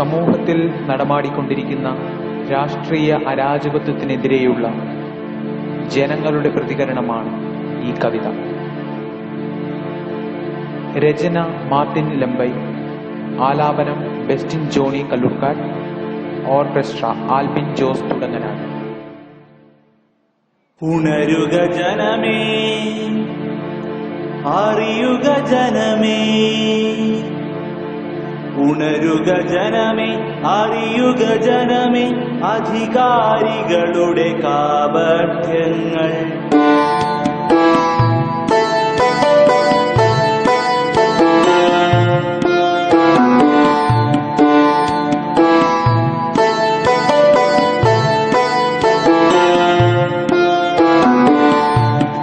സമൂഹത്തിൽ നടമാടിക്കൊണ്ടിരിക്കുന്ന രാഷ്ട്രീയ അരാജകത്വത്തിനെതിരെയുള്ള ജനങ്ങളുടെ പ്രതികരണമാണ് ഈ കവിത. രചന മാർട്ടിൻ ലംബൈ ആലാപനം ബെസ്റ്റിൻ ജോണി കല്ലൂർക്കാട് ഓർക്കസ്ട്ര ആൽബിൻ ജോസ് തുടങ്ങനാണ്. ഉണരുക ജനമേ അറിയുക ജനമേ ഉണരുക ജനമേ അറിയുക ജനമേ അധികാരികളുടെ കാപഠ്യങ്ങൾ.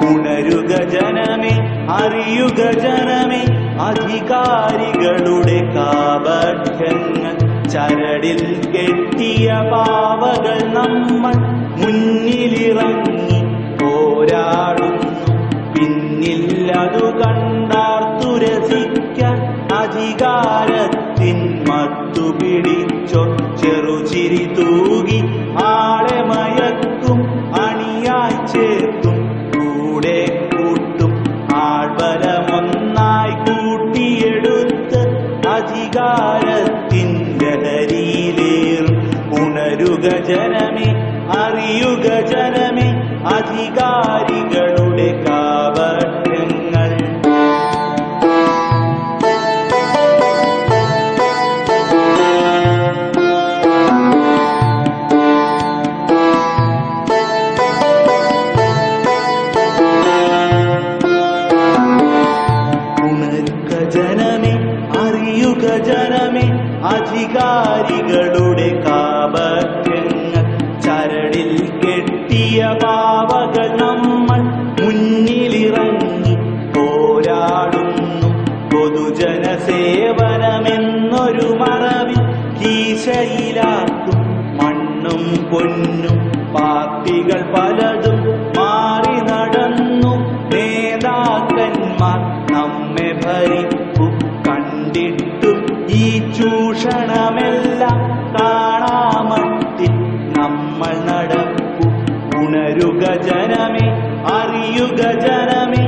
ഉണരുക ജനമേ അറിയുക ജനമേ അധികാരികളുടെ കാപഠ്യങ്ങൾ ചരടിൽ കെട്ടിയ പാവകൾ നമ്മൾ മുന്നിലിറങ്ങി പോരാടുന്നു. പിന്നിൽ അതു കണ്ടാർത്തുരസിക്കാൻ അധികാരത്തിൻ മത്തു പിടിച്ചൊ ചെറുചിരി തൂകി गजनमि आर गजनमि आ സേവനമെന്നൊരു മറവിൽ കീശയിലാക്കും. മണ്ണും പൊന്നും പാർട്ടികൾ പലതും മാറി നടന്നു. നേതാക്കന്മാർ നമ്മെ ഭരിപ്പു കണ്ടിട്ടും. ഈ ചൂഷണമെല്ലാം കാണാമത്തിൽ നമ്മൾ നടപ്പു. ഉണരുക ജനമേ അറിയുക ജനമേ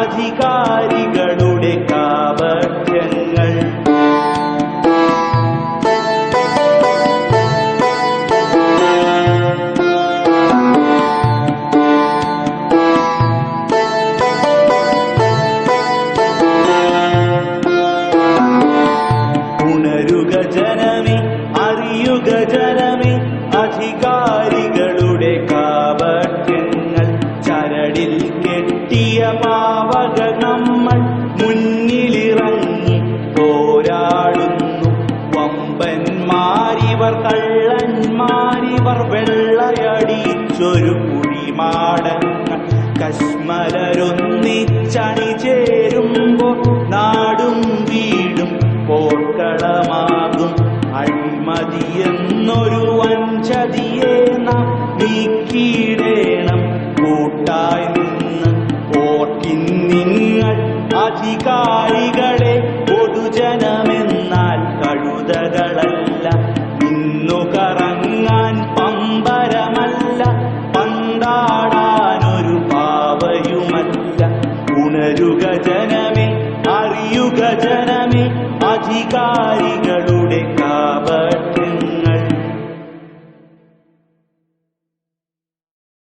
അധികാരികളുടെ ഒരു കുഴിമാടങ്ങൾ കശ്മലരൊന്നിച്ചണി ചേരുമ്പോൾ നാടും വീടും പോർക്കളമാകും. അഴിമതിയെന്നൊരു വഞ്ചതിയെ നാം നീക്കിയിടേണം. കൂട്ടായി നിന്ന് ഓർക്കിൻ നിങ്ങൾ അധികാരികളെ गजनमे हरि गजनमे अधिकारी